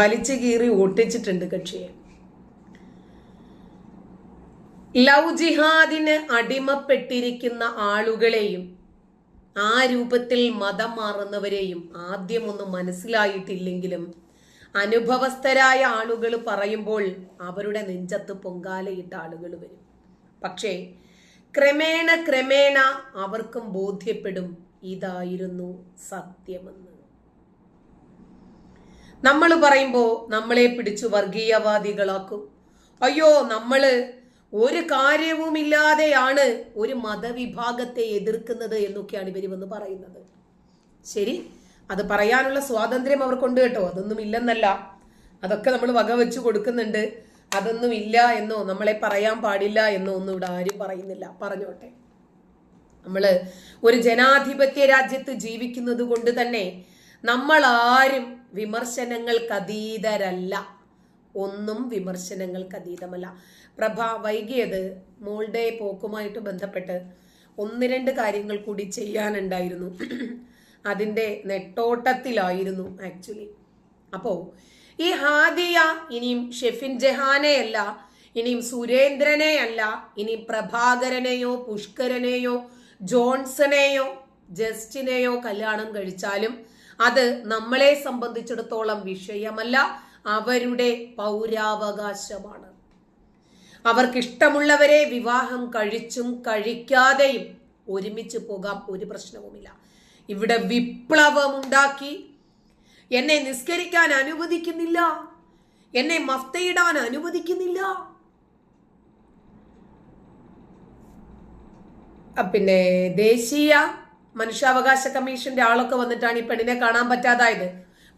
വലിച്ചു കീറി ഒട്ടിച്ചിട്ടുണ്ട് കക്ഷിയെ. ലവ് ജിഹാദിന് അടിമപ്പെട്ടിരിക്കുന്ന ആളുകളെയും ആ രൂപത്തിൽ മതം മാറുന്നവരെയും ആദ്യമൊന്നും മനസ്സിലായിട്ടില്ലെങ്കിലും അനുഭവസ്ഥരായ ആളുകൾ പറയുമ്പോൾ അവരുടെ നെഞ്ചത്ത് പൊങ്കാലയിട്ട ആളുകൾ വരും. പക്ഷേ ക്രമേണ ക്രമേണ അവർക്കും ബോധ്യപ്പെടും ഇതായിരുന്നു സത്യമെന്ന്. നമ്മൾ പറയുമ്പോൾ നമ്മളെ പിടിച്ചു വർഗീയവാദികളാക്കും. അയ്യോ നമ്മൾ ഒരു കാര്യവുമില്ലാതെയാണ് ഒരു മതവിഭാഗത്തെ എതിർക്കുന്നത് എന്നൊക്കെയാണ് ഇവർ വന്ന് പറയുന്നത്. ശരി അത് പറയാനുള്ള സ്വാതന്ത്ര്യം അവർക്കുണ്ട് കേട്ടോ. അതൊന്നും ഇല്ലെന്നല്ല. അതൊക്കെ നമ്മൾ വകവെച്ച് കൊടുക്കുന്നുണ്ട്. അതൊന്നും ഇല്ല എന്നോ നമ്മളെ പറയാൻ പാടില്ല എന്നോ ഒന്നും ഇവിടെ ആരും പറയുന്നില്ല. പറഞ്ഞോട്ടെ. നമ്മൾ ഒരു ജനാധിപത്യ രാജ്യത്ത് ജീവിക്കുന്നത് കൊണ്ട് തന്നെ നമ്മൾ ആരും വിമർശനങ്ങൾക്ക് അതീതരല്ല ഒന്നും വിമർശനങ്ങൾക്ക് അതീതമല്ല പ്രഭ വൈകിയത് മോളുടെ പോക്കുമായിട്ട് ബന്ധപ്പെട്ട് ഒന്ന് രണ്ട് കാര്യങ്ങൾ കൂടി ചെയ്യാനുണ്ടായിരുന്നു. അതിന്റെ നെട്ടോട്ടത്തിലായിരുന്നു ആക്ച്വലി. അപ്പോ ഈ ഹാദിയ ഇനിയും ഷെഫിൻ ജഹാനെയല്ല ഇനിയും സുരേന്ദ്രനെയല്ല ഇനി പ്രഭാകരനെയോ പുഷ്കരനെയോ ജോൺസണെയോ ജസ്റ്റിനെയോ കല്യാണം കഴിച്ചാലും അത് നമ്മളെ സംബന്ധിച്ചിടത്തോളം വിഷയമല്ല അവരുടെ പൗരാവകാശമാണ്. അവർക്കിഷ്ടമുള്ളവരെ വിവാഹം കഴിച്ചും കഴിക്കാതെയും ഒരുമിച്ച് പോകാം ഒരു പ്രശ്നവുമില്ല. ഇവിടെ വിപ്ലവമുണ്ടാക്കി. എന്നെ നിസ്കരിക്കാൻ അനുവദിക്കുന്നില്ല. എന്നെ മഫ്തയിടാൻ അനുവദിക്കുന്നില്ല. പിന്നെ ദേശീയ മനുഷ്യാവകാശ കമ്മീഷന്റെ ആളൊക്കെ വന്നിട്ടാണ് ഈ പെണ്ണിനെ കാണാൻ പറ്റാതായത്.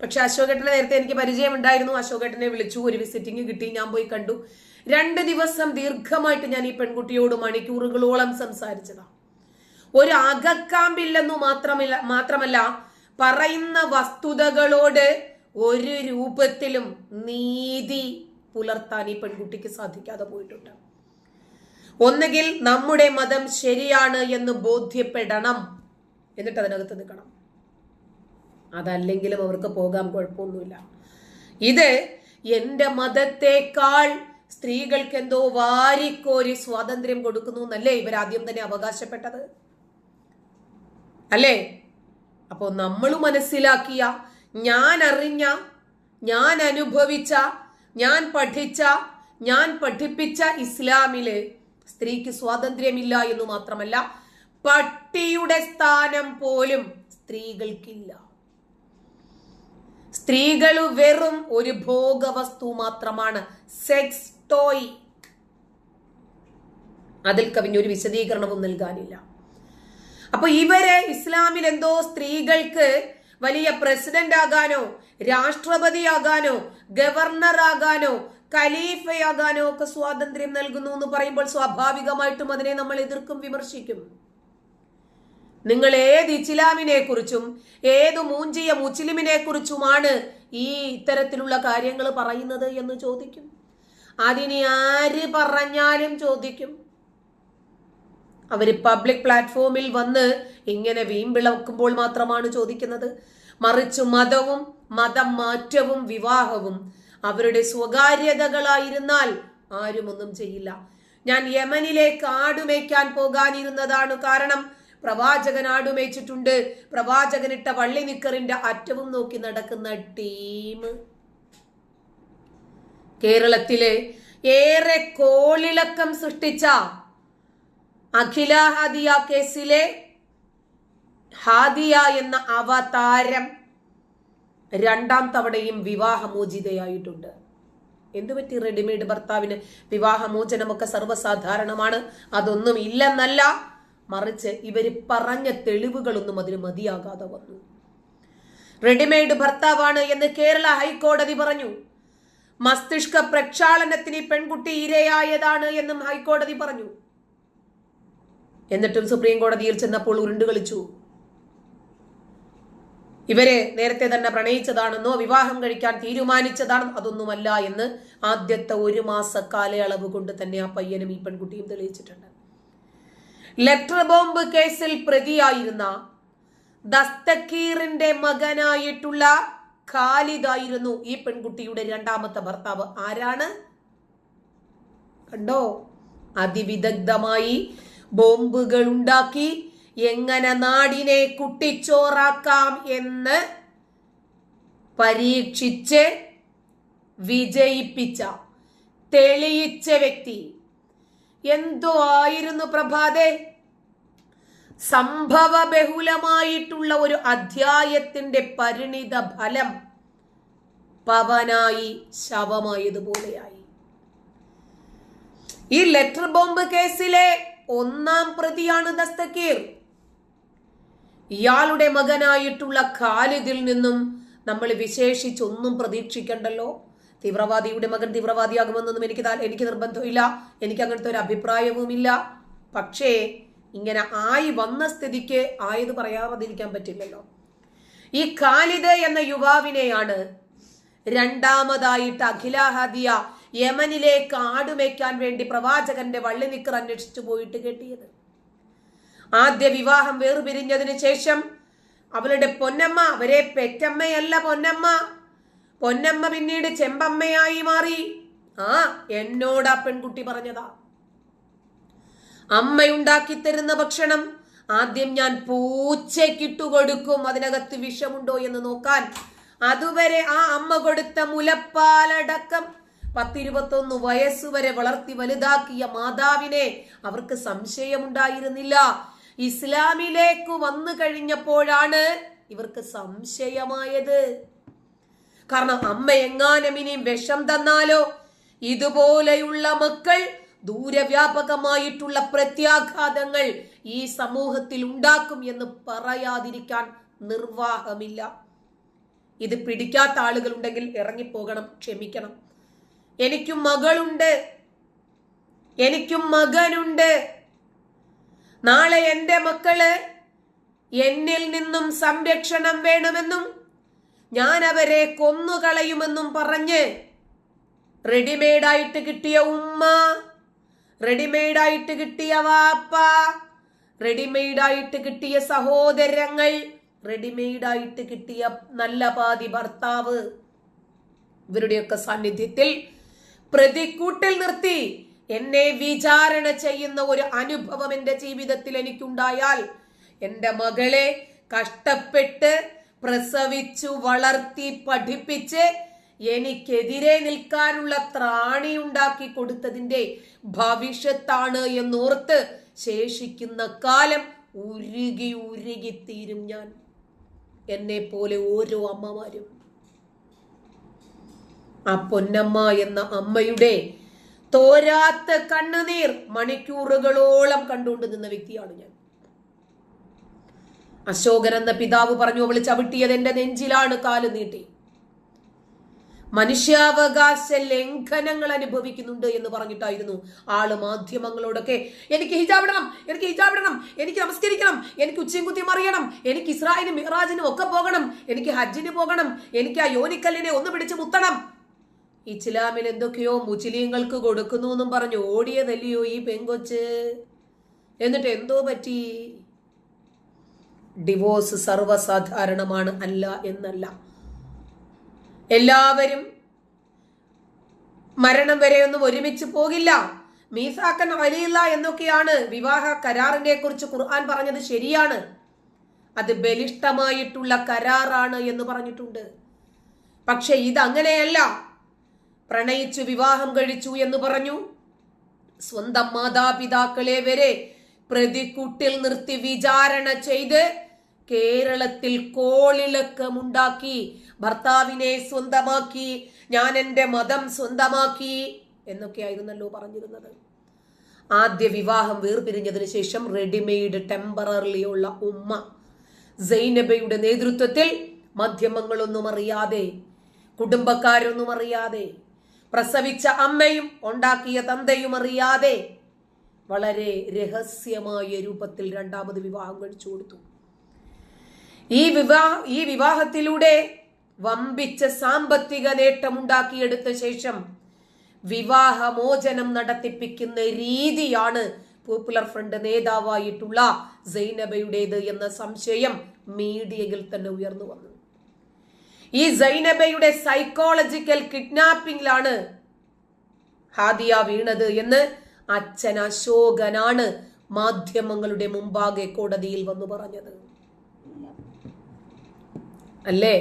പക്ഷെ അശോകേട്ടനെ നേരത്തെ എനിക്ക് പരിചയമുണ്ടായിരുന്നു. അശോകേട്ടനെ വിളിച്ചു ഒരു വിസിറ്റിംഗ് കിട്ടി ഞാൻ പോയി കണ്ടു. രണ്ട് ദിവസം ദീർഘമായിട്ട് ഞാൻ ഈ പെൺകുട്ടിയോട് മണിക്കൂറുകളോളം സംസാരിച്ചതാണ് ഒരു അകക്കാമ്പില്ലെന്നു മാത്രമില്ല മാത്രമല്ല പറയുന്ന വസ്തുതകളോട് ഒരു രൂപത്തിലും നീതി പുലർത്താൻ ഈ പെൺകുട്ടിക്ക് സാധിക്കാതെ പോയിട്ടുണ്ട്. ഒന്നുകിൽ നമ്മുടെ മതം ശരിയാണ് എന്ന് ബോധ്യപ്പെടണം. എന്നിട്ട് അതിനകത്ത് നിൽക്കണം. അതല്ലെങ്കിലും അവർക്ക് പോകാൻ കുഴപ്പമൊന്നുമില്ല. ഇത് എന്റെ മതത്തെക്കാൾ സ്ത്രീകൾക്ക് എന്തോ വാരിക്കോരി സ്വാതന്ത്ര്യം കൊടുക്കുന്നു എന്നല്ലേ ഇവരാദ്യം തന്നെ അവകാശപ്പെട്ടത്? അല്ലേ? അപ്പോൾ നമ്മൾ മനസ്സിലാക്കിയ ഞാൻ അറിഞ്ഞ ഞാൻ അനുഭവിച്ച ഞാൻ പഠിച്ച ഞാൻ പഠിപ്പിച്ച ഇസ്ലാമിലെ സ്ത്രീക്ക് സ്വാതന്ത്ര്യമില്ല എന്ന് മാത്രമല്ല പട്ടിയുടെ സ്ഥാനം പോലും സ്ത്രീകൾക്കില്ല. സ്ത്രീകൾ വെറും ഒരു ഭോഗവസ്തു മാത്രമാണ് സെക്സ് ടോയ് അതിൽ കവിഞ്ഞൊരു വിശദീകരണവും നൽകാനില്ല. അപ്പൊ ഇവരെ ഇസ്ലാമിൽ എന്തോ സ്ത്രീകൾക്ക് വലിയ പ്രസിഡന്റ് ആകാനോ രാഷ്ട്രപതി ആകാനോ ഗവർണർ ആകാനോ ഖലീഫയാകാനോ ഒക്കെ സ്വാതന്ത്ര്യം നൽകുന്നു എന്ന് പറയുമ്പോൾ സ്വാഭാവികമായിട്ടും അതിനെ നമ്മൾ എതിർക്കും വിമർശിക്കും. നിങ്ങൾ ഏത് ഇസ്ലാമിനെ കുറിച്ചും ഏത് മൂഞ്ചിയ മുസ്ലിമിനെ കുറിച്ചുമാണ് ഈ ഇത്തരത്തിലുള്ള കാര്യങ്ങൾ പറയുന്നത് എന്ന് ചോദിക്കും. അതിനി ആര് പറഞ്ഞാലും ചോദിക്കും. അവർ പബ്ലിക് പ്ലാറ്റ്ഫോമിൽ വന്ന് ഇങ്ങനെ വീമ്പിളക്കുമ്പോൾ മാത്രമാണ് ചോദിക്കുന്നത്. മറിച്ച് മതവും മതം മാറ്റവും വിവാഹവും അവരുടെ സ്വകാര്യതകളായിരുന്നാൽ ആരും ഒന്നും ചെയ്യില്ല. ഞാൻ യമനിലേക്ക് ആടുമേക്കാൻ പോകാനിരുന്നതാണ് കാരണം പ്രവാചകൻ ആടുമേച്ചിട്ടുണ്ട് പ്രവാചകനിട്ട വള്ളി നിക്കറിന്റെ അറ്റവും നോക്കി നടക്കുന്ന ടീം. കേരളത്തിലെ ഏറെ കോളിളക്കം സൃഷ്ടിച്ച അഖില ഹാദിയ കേസിലെ ഹാദിയ എന്ന അവതാരം രണ്ടാം തവണയും വിവാഹമോചിതയായിട്ടുണ്ട്. എന്തുപറ്റി റെഡിമെയ്ഡ് ഭർത്താവിന് വിവാഹമോചനമൊക്കെ സർവസാധാരണമാണ്? അതൊന്നും ഇല്ലെന്നല്ല. മറിച്ച് ഇവർ പറഞ്ഞ തെളിവുകളൊന്നും അതിന് മതിയാകാതെ വന്നു. റെഡിമെയ്ഡ് ഭർത്താവാണ് എന്ന് കേരള ഹൈക്കോടതി പറഞ്ഞു. മസ്തിഷ്ക പ്രക്ഷാളനത്തിന് പെൺകുട്ടി ഇരയായതാണ് എന്നും ഹൈക്കോടതി പറഞ്ഞു. എന്നിട്ടും സുപ്രീം കോടതിയിൽ ചെന്നപ്പോൾ ഉരുണ്ടു കളിച്ചു. ഇവരെ നേരത്തെ തന്നെ പ്രണയിച്ചതാണെന്നോ വിവാഹം കഴിക്കാൻ തീരുമാനിച്ചതാണെന്നോ അതൊന്നുമല്ല എന്ന് ആദ്യത്തെ ഒരു മാസ കാലയളവ് കൊണ്ട് തന്നെ ആ പയ്യനും ഈ പെൺകുട്ടിയും തെളിയിച്ചിട്ടുണ്ട്. ലെറ്റർ ബോംബ് കേസിൽ പ്രതിയായിരുന്ന ദസ്തക്കീറിന്റെ മകനായിട്ടുള്ള ഖാലിദായിരുന്നു ഈ പെൺകുട്ടിയുടെ രണ്ടാമത്തെ ഭർത്താവ്. ആരാണ്? കണ്ടോ? അതിവിദഗ്ധമായി ബോംബുകൾ ഉണ്ടാക്കി എങ്ങനെ നാടിനെ കുട്ടിച്ചോറാക്കാം എന്ന് പരീക്ഷിച്ച് വിജയിപ്പിച്ച തെളിയിച്ച വ്യക്തി എന്തോ ആയിരുന്നു പ്രഭാതേ? സംഭവ ബഹുലമായിട്ടുള്ള ഒരു അധ്യായത്തിന്റെ പരിണിത ഫലം പവനായി ശവമായതുപോലെയായി. ഈ ലെറ്റർ ബോംബ് കേസിലെ ഒന്നാം പ്രതിയാണ് ദസ്തക്കീർ ഇയാളുടെ മകനായിട്ടുള്ള ഖാലിദിൽ നിന്നും നമ്മൾ വിശേഷിച്ചൊന്നും പ്രതീക്ഷിക്കണ്ടല്ലോ. തീവ്രവാദിയുടെ മകൻ തീവ്രവാദിയാകുമെന്നൊന്നും എനിക്ക് എനിക്ക് നിർബന്ധമില്ല. എനിക്ക് അങ്ങനത്തെ ഒരു അഭിപ്രായവുമില്ല. പക്ഷേ ഇങ്ങനെ ആയി വന്ന സ്ഥിതിക്ക് ആയത് പറയാതിരിക്കാൻ പറ്റില്ലല്ലോ. ഈ ഖാലിദ് എന്ന യുവാവിനെയാണ് രണ്ടാമതായിട്ട് അഖില ഹദിയ യമനിലേക്ക് ആടുമേക്കാൻ വേണ്ടി പ്രവാചകന്റെ വള്ളി നിക്കർ അന്വേഷിച്ചു പോയിട്ട് കെട്ടിയത്. ആദ്യ വിവാഹം വേർപിരിഞ്ഞതിന് ശേഷം അവളുടെ പൊന്നമ്മ അവരെ പെറ്റമ്മയല്ല പൊന്നമ്മ പൊന്നമ്മ പിന്നീട് ചെമ്പമ്മയായി മാറി. ആ എന്നോട് ആ പെൺകുട്ടി പറഞ്ഞതാ. അമ്മയുണ്ടാക്കി തരുന്ന ഭക്ഷണം ആദ്യം ഞാൻ പൂച്ചയ്ക്കിട്ടു കൊടുക്കും. അതിനകത്ത് വിഷമുണ്ടോ എന്ന് നോക്കാൻ. അതുവരെ ആ അമ്മ കൊടുത്ത മുലപ്പാലടക്കം പത്തിരുപത്തൊന്ന് വയസ്സുവരെ വളർത്തി വലുതാക്കിയ മാതാവിനെ അവർക്ക് സംശയമുണ്ടായിരുന്നില്ല. ഇസ്ലാമിലേക്ക് വന്നു കഴിഞ്ഞപ്പോഴാണ് ഇവർക്ക് സംശയമായത്. കാരണം അമ്മ എങ്ങാനും ഇനിയും വിഷം തന്നാലോ? ഇതുപോലെയുള്ള മക്കൾ ദൂരവ്യാപകമായിട്ടുള്ള പ്രത്യാഘാതങ്ങൾ ഈ സമൂഹത്തിൽ ഉണ്ടാക്കും എന്ന് പറയാതിരിക്കാൻ നിർവാഹമില്ല. ഇത് പിടിക്കാത്ത ആളുകൾ ഉണ്ടെങ്കിൽ ഇറങ്ങിപ്പോകണം ക്ഷമിക്കണം. എനിക്കും മകളുണ്ട്. എനിക്കും മകനുണ്ട്. നാളെ എന്റെ മക്കൾ എന്നിൽ നിന്നും സംരക്ഷണം വേണമെന്നും ഞാൻ അവരെ കൊന്നുകളയുമെന്നും പറഞ്ഞ് റെഡിമെയ്ഡായിട്ട് കിട്ടിയ ഉമ്മ റെഡിമെയ്ഡായിട്ട് കിട്ടിയ വാപ്പ റെഡിമെയ്ഡായിട്ട് കിട്ടിയ സഹോദരങ്ങൾ റെഡിമെയ്ഡായിട്ട് കിട്ടിയ നല്ല പാതി ഭർത്താവ്. ഇവരുടെയൊക്കെ സാന്നിധ്യത്തിൽ പ്രതിക്കൂട്ടിൽ നിർത്തി എന്നെ വിചാരണ ചെയ്യുന്ന ഒരു അനുഭവം എന്റെ ജീവിതത്തിൽ എനിക്കുണ്ടായാൽ എന്റെ മകളെ കഷ്ടപ്പെട്ട് പ്രസവിച്ചു വളർത്തി പഠിപ്പിച്ച് എനിക്കെതിരെ നിൽക്കാനുള്ള ത്രാണി ഉണ്ടാക്കി കൊടുത്തതിന്റെ ഭവിഷ്യത്താണ് എന്നോർത്ത് ശേഷിക്കുന്ന കാലം ഉരുകി ഉരുകി തീരും ഞാൻ. എന്നെ പോലെ ഓരോ അമ്മമാരും. ആ പൊന്നമ്മ എന്ന അമ്മയുടെ തോരാത്ത കണ്ണുനീർ മണിക്കൂറുകളോളം കണ്ടുകൊണ്ട് നിന്ന വ്യക്തിയാണ് ഞാൻ. അശോകൻ എന്ന പിതാവ് പറഞ്ഞു അവൾ ചവിട്ടിയത് എന്റെ നെഞ്ചിലാണ് കാൽ നീട്ടി. മനുഷ്യാവകാശ ലംഘനങ്ങൾ അനുഭവിക്കുന്നുണ്ട് എന്ന് പറഞ്ഞിട്ടായിരുന്നു ആൾ മാധ്യമങ്ങളോടൊക്കെ എനിക്ക് ഹിജാബ് ഇടണം എനിക്ക് ഹിജാബ് ഇടണം എനിക്ക് നമസ്കരിക്കണം എനിക്ക് ഉച്ചയും കുത്തിയും അറിയണം എനിക്ക് ഇസ്രായേലും മിഹ്റാജിനും ഒക്കെ പോകണം എനിക്ക് ഹജ്ജിന് പോകണം എനിക്ക് ആ യോനിക്കല്ലിനെ ഒന്ന് പിടിച്ച് മുത്തണം. ഇസ്ലാമിൽ എന്തൊക്കെയോ മുസ്ലിങ്ങൾക്ക് കൊടുക്കുന്നു എന്നും പറഞ്ഞു ഓടിയതല്ലയോ ഈ പെങ്കൊച്ച്? എന്നിട്ട് എന്തോ പറ്റി? ഡിവോഴ്സ് സർവസാധാരണമാണ് അല്ല എന്നല്ല. എല്ലാവരും മരണം വരെയൊന്നും ഒരുമിച്ച് പോകില്ല. മീസാക്കൻ വലിയില്ല എന്നൊക്കെയാണ് വിവാഹ കരാറിനെ കുറിച്ച് ഖുർആൻ പറഞ്ഞത് ശരിയാണ്. അത് ബലിഷ്ഠമായിട്ടുള്ള കരാറാണ് എന്ന് പറഞ്ഞിട്ടുണ്ട്. പക്ഷെ ഇതങ്ങനെയല്ല. പ്രണയിച്ചു വിവാഹം കഴിച്ചു എന്ന് പറഞ്ഞു. സ്വന്തം മാതാപിതാക്കളെ വരെ പ്രതിക്കൂട്ടിൽ നിർത്തി വിചാരണ ചെയ്ത് കേരളത്തിൽ കോളിളക്കമുണ്ടാക്കി ഭർത്താവിനെ സ്വന്തമാക്കി ഞാൻ എന്റെ മതം സ്വന്തമാക്കി എന്നൊക്കെയായിരുന്നല്ലോ പറഞ്ഞിരുന്നത്. ആദ്യ വിവാഹം വേർപിരിഞ്ഞതിന് ശേഷം റെഡിമെയ്ഡ് ടെമ്പററിലി ഉള്ള ഉമ്മ സൈനബയുടെ നേതൃത്വത്തിൽ മാധ്യമങ്ങളൊന്നും അറിയാതെ കുടുംബക്കാരൊന്നും അറിയാതെ പ്രസവിച്ച അമ്മയും ഉണ്ടാക്കിയ തന്തയും അറിയാതെ വളരെ രഹസ്യമായ രൂപത്തിൽ രണ്ടാമത് വിവാഹം കഴിച്ചു കൊടുത്തു. ഈ വിവാഹ ഈ വിവാഹത്തിലൂടെ വമ്പിച്ച സാമ്പത്തിക നേട്ടമുണ്ടാക്കിയെടുത്ത ശേഷം വിവാഹമോചനം നടത്തിപ്പിക്കുന്ന രീതിയാണ് പോപ്പുലർ ഫ്രണ്ട് നേതാവായിട്ടുള്ള സൈനബയുടേത് എന്ന സംശയം മീഡിയയിൽ തന്നെ ഉയർന്നു വന്നു. ഈ സൈനബയുടെ സൈക്കോളജിക്കൽ കിഡ്നാപ്പിംഗിലാണ് ഹാദിയ വീണത് എന്ന് അച്ഛൻ അശോകനാണ് മാധ്യമങ്ങളുടെ മുമ്പാകെ കോടതിയിൽ വന്നു പറഞ്ഞത്. അല്ലേ?